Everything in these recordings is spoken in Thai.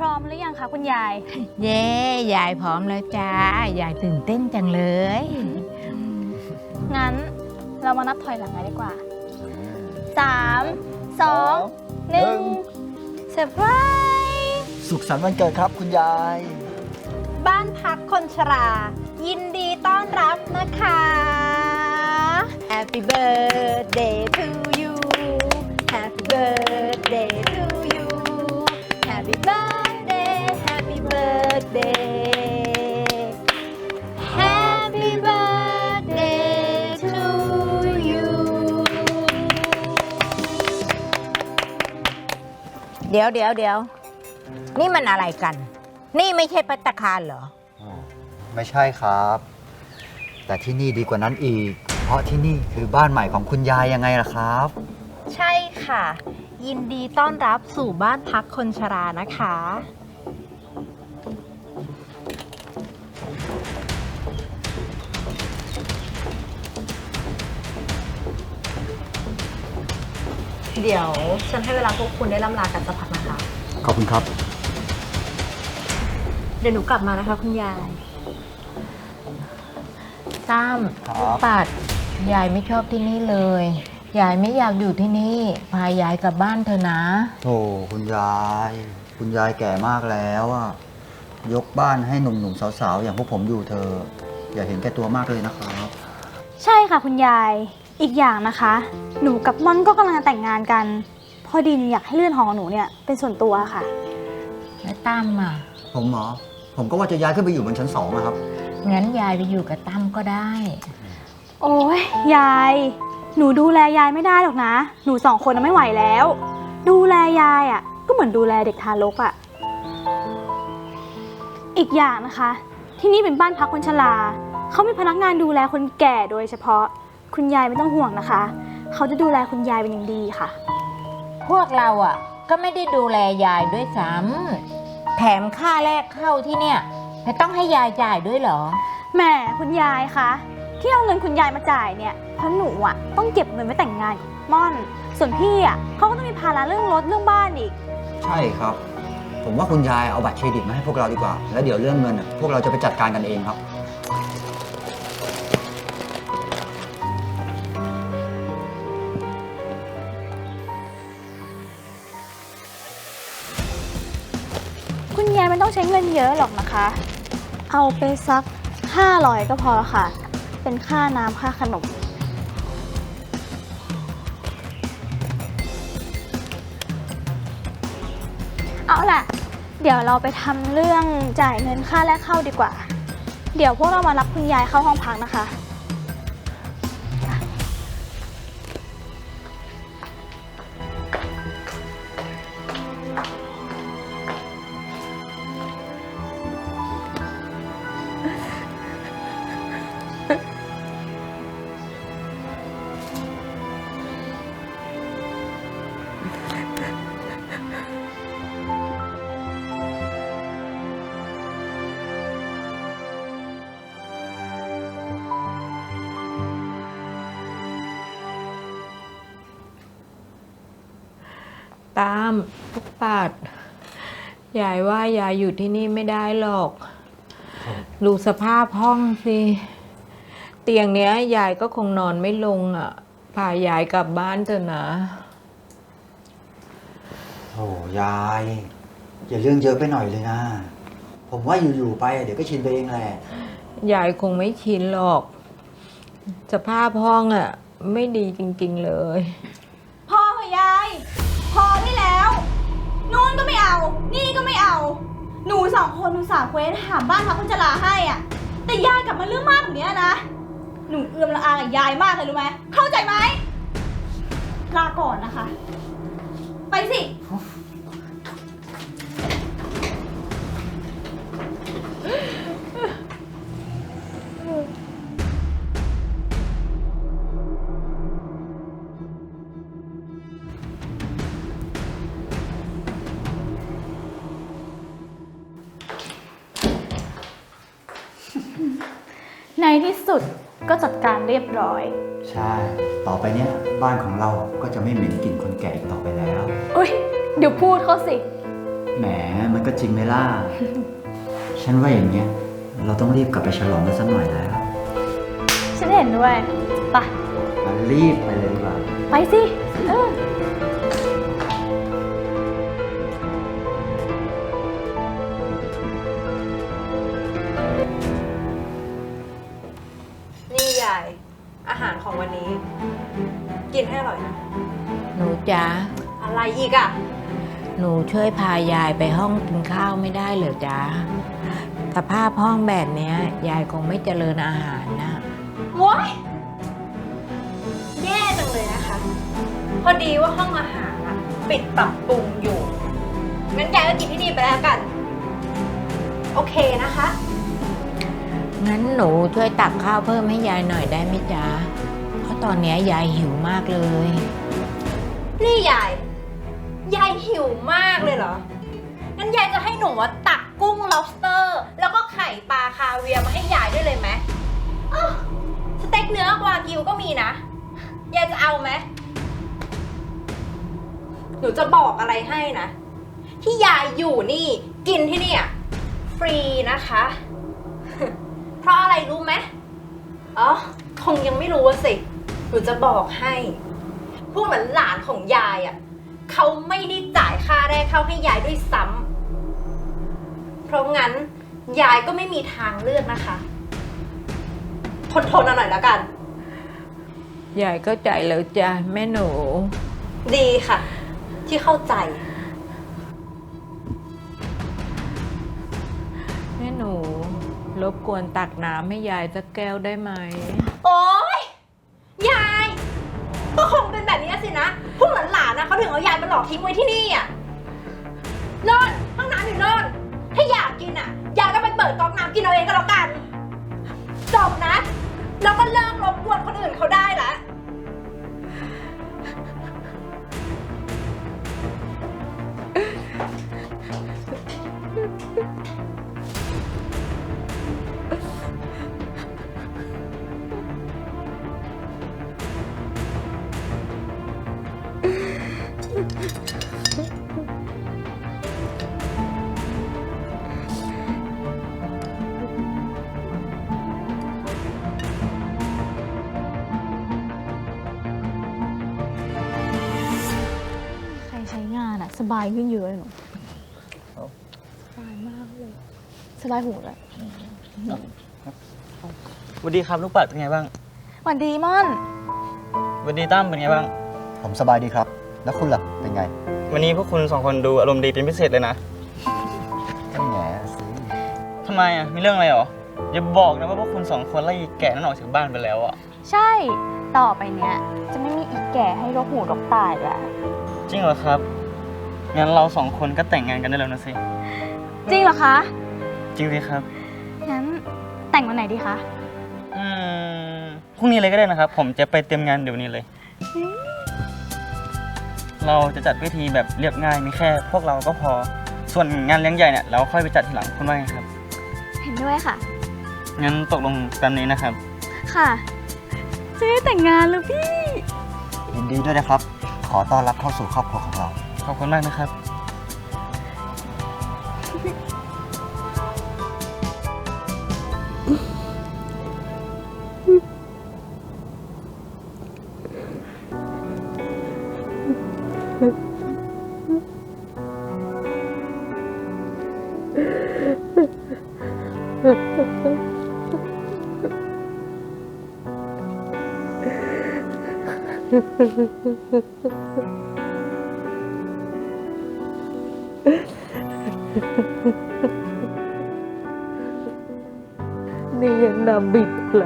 พร้อมหรือยังคะคุณยาย เย้ยายพร้อมแล้วจ้ายายตื่นเต้นจังเลย งั้นเรามานับถอยหลังกันดีกว่าสามสองหนึ่งเซอร์ไพรส์สุขสันต์วันเกิดครับคุณยาย บ้านพักคนชรา ยินดีต้อนรับนะคะ Happy birthday to you Happy birthday birthday Happy birthday to you เดี๋ยวเดี๋ยวเดี๋ยวนี่มันอะไรกัน นี่ไม่ใช่ปัตตาคารเหรอไม่ใช่ครับ แต่ที่นี่ดีกว่านั้นอีก เพราะที่นี่คือบ้านใหม่ของคุณยายยังไงล่ะครับ ใช่ค่ะ ยินดีต้อนรับสู่บ้านพักคนชรานะคะ เดี๋ยวฉันให้เวลาพวกคุณได้ล่ำลากันสักพักนะคะ ขอบคุณครับ เดี๋ยวหนูกลับมานะคะคุณยายตั้มครับ ปัด ยายไม่ชอบที่นี่เลย ยายไม่อยากอยู่ที่นี่ พายายกลับบ้านเถอะนะโธ่คุณยาย คุณยายแก่มากแล้วอะยกบ้านให้หนุ่มๆสาวๆ อย่างพวกผมอยู่เธอะอย่าเห็นแก่ตัวมากเลยนะครับ ใช่ค่ะคุณยาย อีกอย่างนะคะ หนูกับม่อนก็กำลังจะแต่งงานกัน พอดีหนูอยากให้เลื่อนหอของหนูเนี่ยเป็นส่วนตัวค่ะ แล้วตั้มอะ ผมเหรอผมก็ว่าจะย้ายขึ้นไปอยู่บนชั้นสองนะครับ งั้นยายไปอยู่กับตั้มก็ได้ โอ้ยยาย หนูดูแลยายไม่ได้หรอกนะ หนูสองคนน่ะไม่ไหวแล้ว ดูแลยายอะ่ะ ก็เหมือนดูแลเด็กทารกอะ่ะ อีกอย่างนะคะ ที่นี่เป็นบ้านพักคนชราเขามีพนักงานดูแลคนแก่โดยเฉพาะ คุณยายไม่ต้องห่วงนะคะ เขาจะดูแลคุณยายเป็นอย่างดีค่ะ พวกเราอะ ก็ไม่ได้ดูแลยายด้วยซ้ำแถมค่าแรกเข้าที่เนี่ยจะต้องให้ยายจ่ายด้วยเหรอ แหมคุณยายคะที่เอาเงินคุณยายมาจ่ายเนี่ยเพราะหนูอะต้องเก็บเงินไว้แต่งงานกับม่อน ส่วนพี่อะเขาก็ต้องมีภาระเรื่องรถเรื่องบ้านอีก ใช่ครับ ผมว่าคุณยายเอาบัตรเครดิตมาให้พวกเราดีกว่า แล้วเดี๋ยวเรื่องเงินอะพวกเราจะไปจัดการกันเองครับ เงินเยอะหรอกนะคะ เอาไปสัก 500 ก็พอค่ะ เป็นค่าน้ำค่าขนม เอาล่ะ เดี๋ยวเราไปทำเรื่องจ่ายเงินค่าแรกเข้าดีกว่า เดี๋ยวพวกเรามารับคุณยายเข้าห้องพักนะคะ ปัดยายว่ายายอยู่ที่นี่ไม่ได้หรอก ดูสภาพห้องสิ เตียงเนี้ยยายก็คงนอนไม่ลงอะ พายายกลับบ้านเถอะนะ โอ้ยาย อย่าเรื่องเยอะไปหน่อยเลยนะ ผมว่าอยู่ๆไปเดี๋ยวก็ชินไปเองแหละ ยายคงไม่ชินหรอก สภาพห้องอะ ไม่ดีจริง ๆเลยพอเถอะยาย พอได้แล้ว นู่นก็ไม่เอา นี่ก็ไม่เอา หนูสองคนหนูสาวเควสหาบ้านพักคนชราให้อะ แต่ยายกลับมาเรื่องมากแบบเนี้ยนะ หนูเอื้อมละอากับยายมากเลยรู้ไหม เข้าใจไหม ลาก่อนนะคะ ไปสิ ก็จัดการเรียบร้อย ใช่ ต่อไปเนี้ยบ้านของเราก็จะไม่เหม็นกลิ่นคนแก่อีกต่อไปแล้ว อุ้ยเดี๋ยวพูดเขาสิอแหม มันก็จริงไหมล่ะ ฉันว่าอย่างเงี้ย เราต้องรีบกลับไปฉลองกันสักหน่อยแล้ว ฉันเห็นด้วยไปะมารีบไปเลยดีกว่า ไปสิ อะไรอีกอะหนูช่วยพายายไปห้องกินข้าวไม่ได้เหรอจ๊ะสภาพห้องแบบเนี้ย ยายคงไม่เจริญอาหารนะว้ายแย่จังเลยนะคะ พอดีว่าห้องอาหารอะปิดปรับปรุงอยู่ งั้นยายก็กินที่นี่ไปแล้วกัน โอเคนะคะ งั้นหนูช่วยตักข้าวเพิ่มให้ยายหน่อยได้ไหมจ๊ะเพราะตอนเนี้ยยายหิวมากเลย นี่ยายยาย หิวมากเลยเหรอ งั้นยายจะให้หนูตักกุ้ง lobster แล้วก็ไข่ปลาคาเวียร์มาให้ยายด้วยเลยไหมอ้าวสเต็กเนื้อวากิวก็มีนะ ยายจะเอาไหม หนูจะบอกอะไรให้นะ ที่ยายอยู่นี่กินที่เนี่ย ฟรีนะคะ เพราะอะไรรู้ไหมอ๋อ คงยังไม่รู้อะสิ หนูจะบอกให้ พวกหลานๆของยายอะ่ะ เขาไม่ได้จ่ายค่าแรกเข้าให้ยายด้วยซ้ำเพราะงั้นยายก็ไม่มีทางเลือกนะคะทนทนๆเอาหน่อยแล้วกัน ยายเข้าใจแล้วจ้ะแม่หนู ดีค่ะ ที่เข้าใจ แม่หนู รบกวนตักน้ำให้ยายสักแก้วได้ไหม โอ๊ย ยาย ก็คงเป็นแบบนี้สินะ พวกหลานๆนะเขาถึงเอายายมาหลอกทิ้งไว้ที่นี่อะนอนห้องน้ำอยู่นอนถ้าอยากกินอะ ยายก็ไปเปิดก๊อกน้ำกินเอาเองก็แล้วกัน จบนะ แล้วก็เลิกรบกวนคนอื่นเขาได้ละานอะสบายขึ้นเยอะเลยหนูสบายมากเลย สบายหูเลยสวัสดีครับลูกปัดเป็นไงบ้างหวันดีม่อน สวัสดีตั้มเป็นไงบ้าง ผมสบายดีครับ แล้วคุณล่ะ เป็นไงวันนี้พวกคุณสองคนดูอารมณ์ดีเป็นพิเศษเลยนะก็แง่สิทำไมอะมีเรื่องอะไรหรออย่าบอกนะว่าพวกคุณสองคนไล่แกะนั่นออกจากบ้านไปแล้วอะใช่ ต่อไปเนี้ย จะไม่มีอีกแก่ให้รกหูรกตายแล้วจริงเหรอครับ งั้นเราสองคนก็แต่งงานกันได้แล้วนะสิ จริงเหรอคะ จริงสิครับ งั้นแต่งวันไหนดีคะอืมพรุ่งนี้เลยก็ได้นะครับ ผมจะไปเตรียมงานเดี๋ยวนี้เลย เราจะจัดพิธีแบบเรียบง่ายมีแค่ พวกเราก็พอ ส่วนงานเลี้ยงใหญ่เนี่ยเราค่อยไปจัดทีหลังคุณว่าไงครับ เห็นด้วยค่ะ งั้นตกลงตามนี้นะครับ ค่ะ จะได้แต่งงานแล้วพี่ ยินดีด้วยนะครับ ขอต้อนรับเข้าสู่ครอบครัวของเราข อบคุณมากนะครับ นี่ยังนำบิดใคร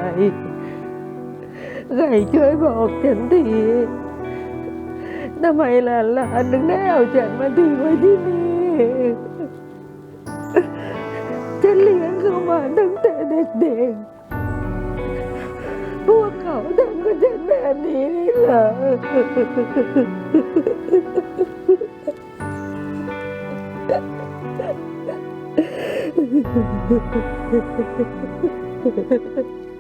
ใครช่วยบอกฉันทีทำไมหลานหลานถึงได้เอาฉันมาทิ้งไว้ที่นี่ ฉันเลี้ยงเขามาตั้งแต่เด็กๆ พวกเขาทำกับฉันแบบนี้นี่เหรอ フフフフフ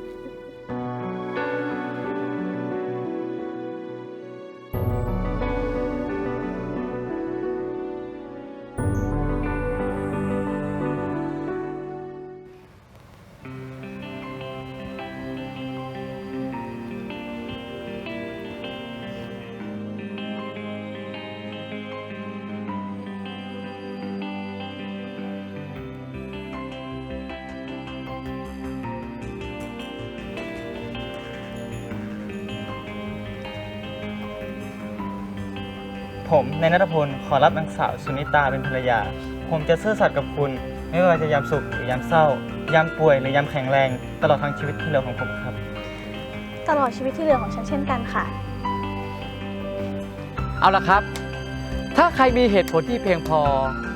ผมในายนัทพลขอรับนางสาวสุนิตาเป็นภรรยา ผมจะซื่อสัตย์กับคุณ ไม่ว่าจะยามสุขหรือยามเศร้า ยามป่วยหรือยามแข็งแรง ตลอดทั้งชีวิตที่เหลือของผมครับ ตลอดชีวิตที่เหลือของฉันเช่นกันค่ะ เอาละครับ ถ้าใครมีเหตุผลที่เพียงพอ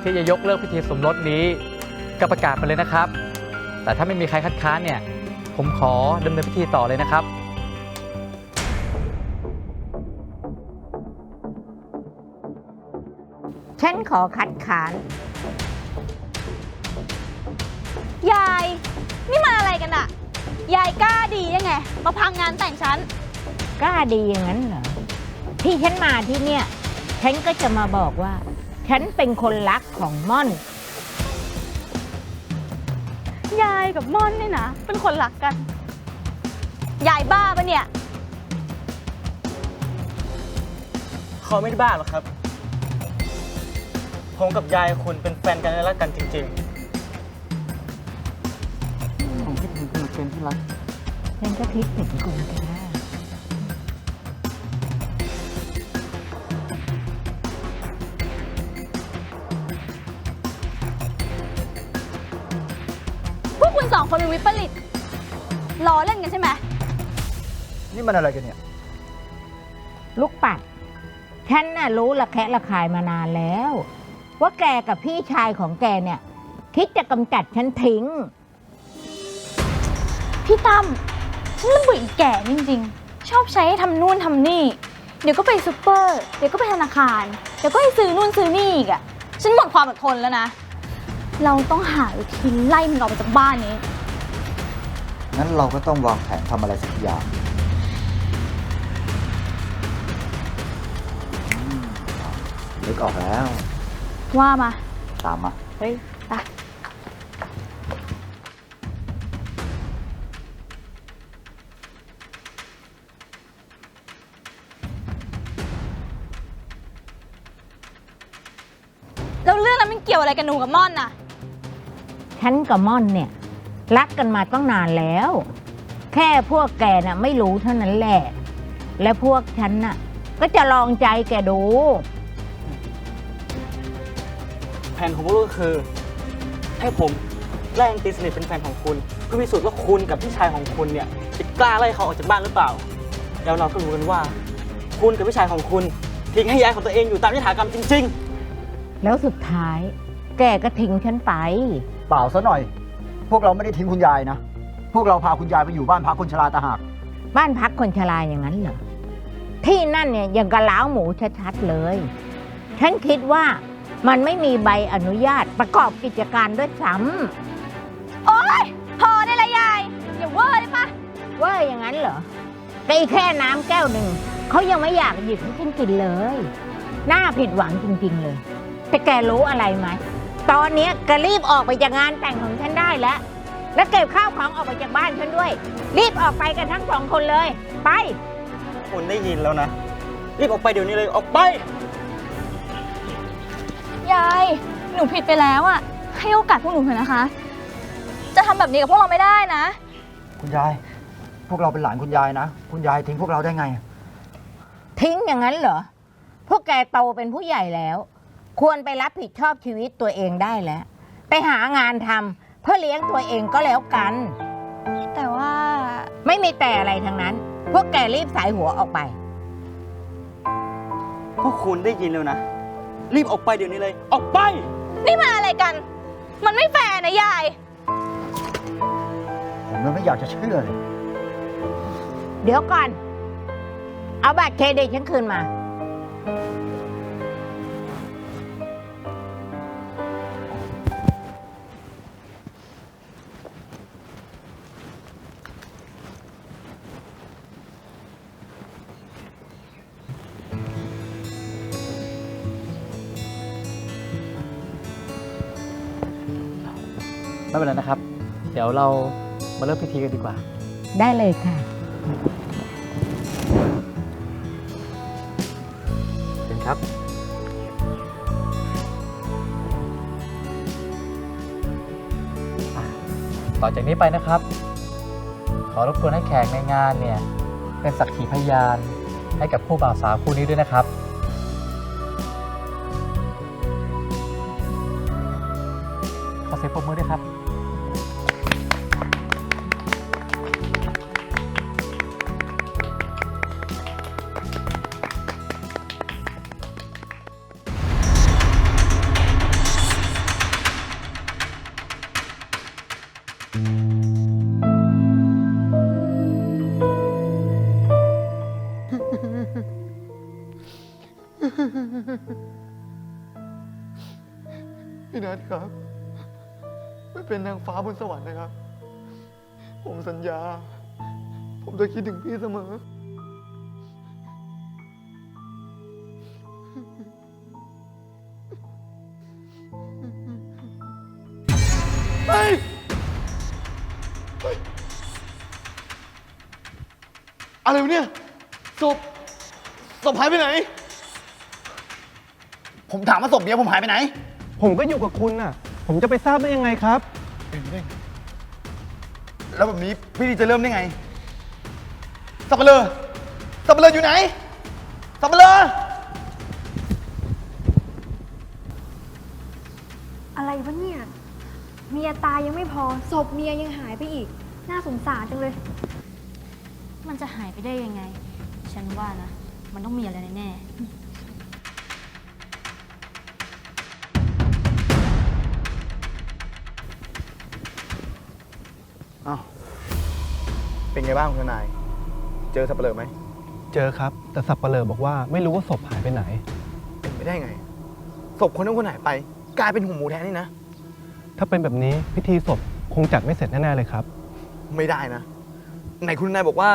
ที่จะยกเลิกพิธีสมรสนี้ก็ประกาศไปเลยนะครับ แต่ถ้าไม่มีใครคัดค้านเนี่ย ผมขอดำเนินพิธีต่อเลยนะครับ ฉันขอคัดค้าน ยาย นี่มาอะไรกันอะยายกล้าดียังไง มาพังงานแต่งฉัน กล้าดีอย่างนั้นเหรอ ที่ฉันมาที่เนี่ย ฉันก็จะมาบอกว่า ฉันเป็นคนรักของม่อน ยายกับม่อนเนี่ยนะ เป็นคนรักกัน ยายบ้าปะเนี่ย เขาไม่ได้บ้าหรอกครับ ผมกับยายคุณเป็นแฟนกันและรักกันจริง ๆ ผมคิดถึงคุณเป็นที่รักฉันก็คิดถึงคุณกันนะพวกคุณสองคนเป็นวิปริตล้อเล่นกันใช่ไหม นี่มันอะไรกันเนี่ย ลูกปัด ฉันน่ะรู้ละแคะระคายมานานแล้ว ว่าแกกับพี่ชายของแกเนี่ย คิดจะกำจัดฉันทิ้ง พี่ตั้มฉันเริ่มเบื่ออีแก่จริงๆ ชอบใช้ให้ทำนู่นทำนี่ เดี๋ยวก็ไปซูเปอร์ เดี๋ยวก็ไปธนาคาร เดี๋ยวก็ให้ซื้อนู่นซื้อนี่อีกอะฉันหมดความอดทนแล้วนะ เราต้องหาวิธีไล่มันออกไปจากบ้านนี้ งั้นเราก็ต้องวางแผนทำอะไรสักอย่างนึกออกแล้ว ว่ามา ตามมาเฮ้ยไปแล้วเรื่องนั้นมันเกี่ยวอะไรกับหนูกับม่อนน่ะ ฉันกับม่อนเนี่ย รักกันมาตั้งนานแล้ว แค่พวกแกน่ะไม่รู้เท่านั้นแหละ และพวกฉันน่ะ ก็จะลองใจแกดูแผนของพวกลูกก็คือ ให้ผมแกล้งตีสนิทเป็นแฟนของคุณ เพื่อพิสูจน์ว่าคุณกับพี่ชายของคุณเนี่ยจะกล้าไล่เขาออกจากบ้านหรือเปล่า แล้วเราก็รู้กันว่า คุณกับพี่ชายของคุณทิ้งให้ยายของตัวเองอยู่ตามยถากรรมจริงแล้วสุดท้าย แกก็ทิ้งฉันไป เปล่าซะหน่อย พวกเราไม่ได้ทิ้งคุณยายนะ พวกเราพาคุณยายไปอยู่บ้านพักคนชราตางหาก บ้านพักคนชราอย่างนั้นเหรอ ที่นั่นเนี่ยยังกระล้าวหมูชัดๆเลย ฉันคิดว่า มันไม่มีใบอนุญาตประกอบกิจการด้วยซ้โอ๊ย พอได้ละยาย อย่าเวอร์ได้ปะำว่าอย่างนั้นเหรอไอ้แค่น้ำแก้วหนึ่ง เขายังไม่อยากหยิบให้ฉันกินเลย น่าผิดหวังจริงๆเลย แต่แกรู้อะไรไหม ตอนเนี้ยแกรีบออกไปจากงานแต่งของฉันได้แล้ว แล้วเก็บข้าวของออกไปจากบ้านฉันด้วย รีบออกไปกันทั้งสองคนเลย ไปๆคุณได้ยินแล้วนะ รีบออกไปเดี๋ยวนี้เลยออกไป ยาย หนูผิดไปแล้วอะให้โอกาสพวกหนูเถอะนะคะ จะทำแบบนี้กับพวกเราไม่ได้นะ คุณยาย พวกเราเป็นหลานคุณยายนะ คุณยายทิ้งพวกเราได้ไง ทิ้งอย่างนั้นเหรอ พวกแกโตเป็นผู้ใหญ่แล้ว ควรไปรับผิดชอบชีวิตตัวเองได้แล้ว ไปหางานทำเพื่อเลี้ยงตัวเองก็แล้วกัน แต่ว่าไม่มีแต่อะไรทั้งนั้น พวกแกรีบสายหัวออกไป พวกคุณได้ยินแล้วนะ รีบออกไปเดี๋ยวนี้เลย ออกไป นี่มาอะไรกัน มันไม่แฟร์นะยาย ผมยังไม่อยากจะเชื่อเลย เดี๋ยวก่อน เอาบัตรเครดิตฉันคืนมา ไม่เป็นไรนะครับ เดี๋ยวเรามาเริ่มพิธีกันดีกว่า ได้เลยค่ะ เชิญครับอะต่อจากนี้ไปนะครับ ขอรบกวนให้แขกในงานเนี่ย เป็นสักขีพยานให้กับผู้บ่าวสาวคู่นี้ด้วยนะครับ ทครับ ไม่เป็นนางฟ้าบนสวรรค์นะครับ ผมสัญญา ผมจะคิดถึงพี่เสมอเฮ้ยเฮ้ยอะไรวะเนี่ยศพศพหายไปไหน ผมถามว่าศพเมียผมหายไปไหน ผมก็อยู่กับคุณน่ะ ผมจะไปทราบได้ยังไงครับเป็นไปได้ไงแล้วแบบนี้พี่ดีจะเริ่มได้ไง สับเปะเลอสับเปะเลออยู่ไหน สับเปะเลออะไรวะเนี่ย เมียตายยังไม่พอ ศพเมียยังหายไปอีก น่าสงสารจังเลย มันจะหายไปได้ยังไง ฉันว่านะ มันต้องมีอะไรแน่อ้ เป็นไงบ้างคุณทนาย เจอสับเปะเลอไหมเจอครับ แต่สับเปลอบอกว่าไม่รู้ว่าศพหายไปไหน เป็นไปได้ไง ศพคนนั้นคนหายไป กลายเป็นหูหมูแทนนี่นะ ถ้าเป็นแบบนี้พิธีศพคงจัดไม่เสร็จแน่ๆเลยครับ ไม่ได้นะ ไหนคุณทนายบอกว่า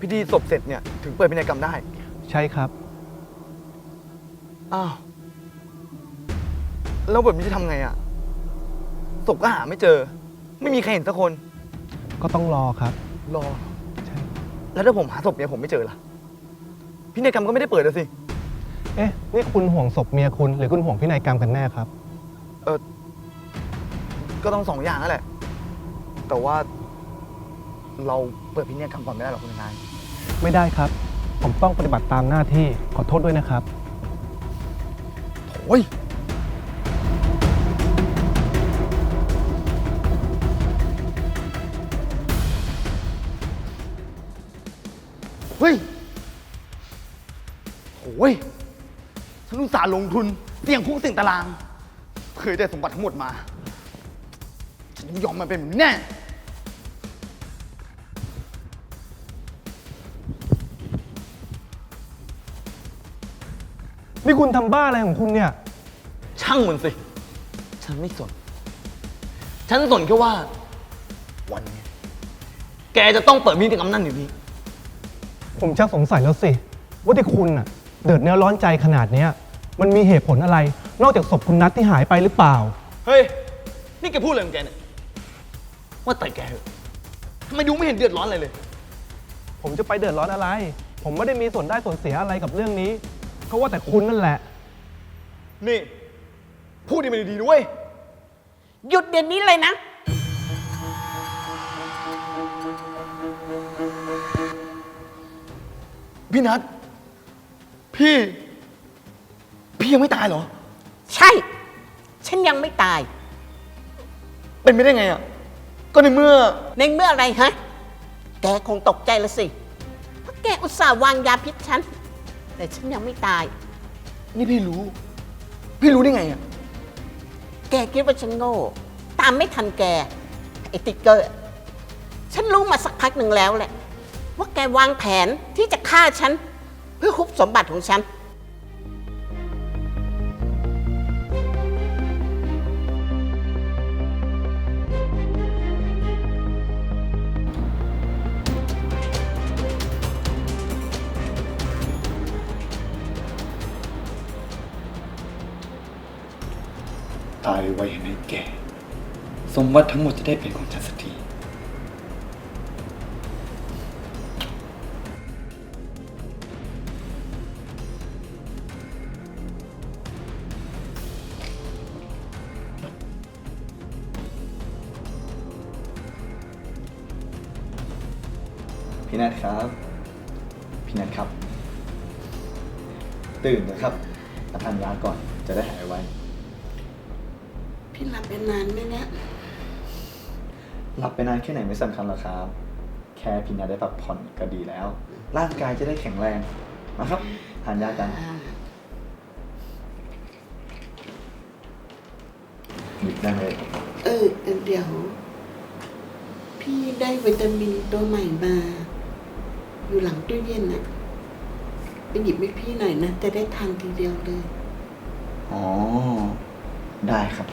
พิธีศพเสร็จเนี่ยถึงเปิดพินัยกรรมได้ ใช่ครับ อ้าว แล้วแบบนี้จะทำไงอะศพก็หาไม่เจอ ไม่มีใครเห็นสักคน ก็ต้องรอครับ รอใช่แล้วถ้าผมหาศพเนี่ยผมไม่เจอล่ะ พินัยกรรมก็ไม่ได้เปิดเลยสิ เอ๊ะ นี่คุณห่วงศพเมียคุณหรือคุณห่วงพินัยกรรมกันแน่ครับ เออก็ต้องสองอย่างนั่นแหละ แต่ว่า เราเปิดพินัยกรรมก่อนไม่ได้หรอกคุณทนาย ไม่ได้ครับ ผมต้องปฏิบัติตามหน้าที่ขอโทษด้วยนะครับ โอ้ย เฮ้ยโอ้ยฉันอุตส่าห์ลงทุนเสี่ยงคุกเสี่ยงตาราง เคยได้สมบัติทั้งหมดมา ฉันต้องยอมมันเป็นแบบนี้แน่นี่คุณทำบ้าอะไรของคุณเนี่ย ช่างมันสิ ฉันไม่สน ฉันสนแค่ว่า วันนี้แกจะต้องเปิดมีดกรรมนั่นอยู่ดี ผมชักสงสัยแล้วสิ ว่าที่คุณน่ะ เดือดเนื้อร้อนใจขนาดเนี้ย มันมีเหตุผลอะไร นอกจากศพคุณนัทที่หายไปหรือเปล่า เฮ้ย นี่แกพูดอะไรของแกเนี่ย ว่าแต่แกเหอะทำไมดูไม่เห็นเดือดร้อนอะไรเลย ผมจะไปเดือดร้อนอะไร ผมไม่ได้มีส่วนได้ส่วนเสียอะไรกับเรื่องนี้เขาว่าแต่คุณนั่นแหละ นี่ พูดดีมันดีๆด้วย หยุดเดี๋ยวนี้เลยนะ พี่นัทพี่ พี่ยังไม่ตายเหรอ ใช่ ฉันยังไม่ตาย เป็นไม่ได้ไงอะ ก็ในเมื่อ ในเมื่ออะไรฮะ แกคงตกใจละสิเพราะแกอุตส่าห์วางยาพิษฉัน แต่ฉันยังไม่ตาย นี่พี่รู้ พี่รู้ได้ไงอะ แกคิดว่าฉันโง่ ตามไม่ทันแกไอ้ติ๊กเกอร์ ฉันรู้มาสักพักหนึ่งแล้วแหละ ว่าแกวางแผนที่จะฆ่าฉัน เพื่อคุบสมบัติของฉัน ตายไวให้แก่สมบัติทั้งหมดจะได้เป็นของฉันสัก พี่นัทครับ พี่นัทครับ ตื่นนะครับมาทานยาก่อนจะได้หายไวพี่หลับไปนานไหมเนี่ย หลับไปนานแค่ไหนไม่สำคัญหรอกครับ แค่พิญญาได้พักผ่อนก็ดีแล้ว ร่างกายจะได้แข็งแรงนะครับทานยากันหยิบได้เลยเออเดี๋ยว พี่ได้วิตามินตัวใหม่มา อยู่หลังตู้เย็นน่ะไปหยิบให้พี่หน่อยนะจะได้ทานทีเดียวเลย อ๋อ ได้ครับ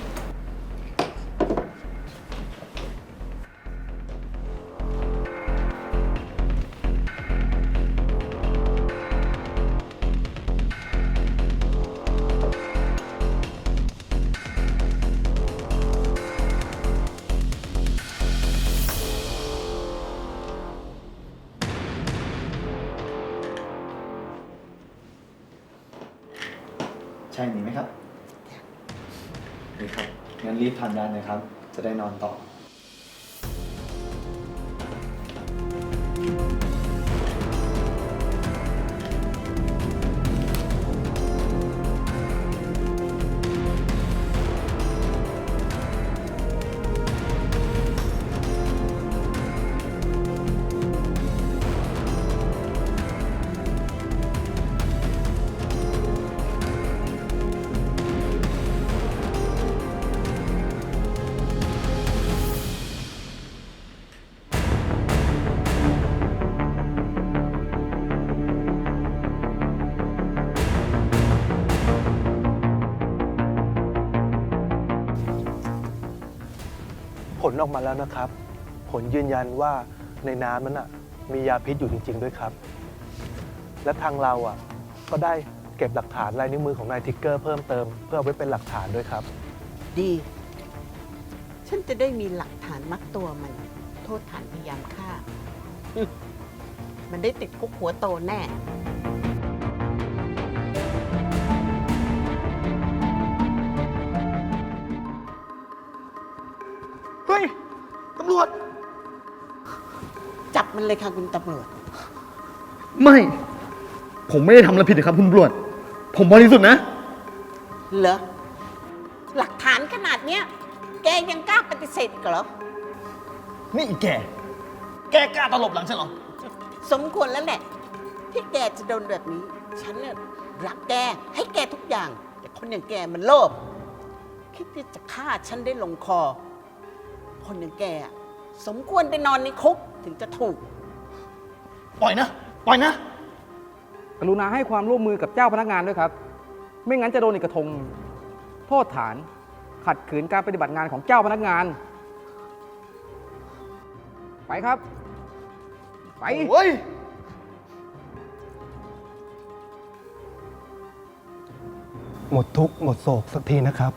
ลออกมาแล้วนะครับ ผลยืนยันว่าในน้ำนั้นอะมียาพิษอยู่จริง ๆ ด้วยครับ และทางเราอะก็ได้เก็บหลักฐานลายนิ้วมือของนายทิกเกอร์เพิ่มเติม เพื่อเอาไว้เป็นหลักฐานด้วยครับ ดี ฉันจะได้มีหลักฐานมัดตัวมัน โทษฐานพยายามฆ่า มันได้ติดคุกหัวโตแน่ จับมันเลยค่ะคุณตำรวจ ไม่ ผมไม่ได้ทำอะไรผิดนะครับ คุณตำรวจ ผมบริสุทธิ์นะ เหรอ หลักฐานขนาดเนี้ย แกยังกล้าปฏิเสธอีกเหรอ นี่อีแก แกกล้าตลบหลังฉันเหรอ สมควรแล้วแหละ ที่แกจะโดนแบบนี้ ฉันเนี่ยรักแก ให้แกทุกอย่าง แต่คนอย่างแกมันโลภ คิดที่จะฆ่าฉันได้ลงคอ คนอย่างแกอะสมควรไปนอนในคุกถึงจะถูก ปล่อยนะ ปล่อยนะ กรุณาให้ความร่วมมือกับเจ้าพนักงานด้วยครับ ไม่งั้นจะโดนอีกกระทง โทษฐานขัดขืนการปฏิบัติงานของเจ้าพนักงาน ไปครับ ไป โอ้ย หมดทุกข์หมดโศกสักทีนะครับ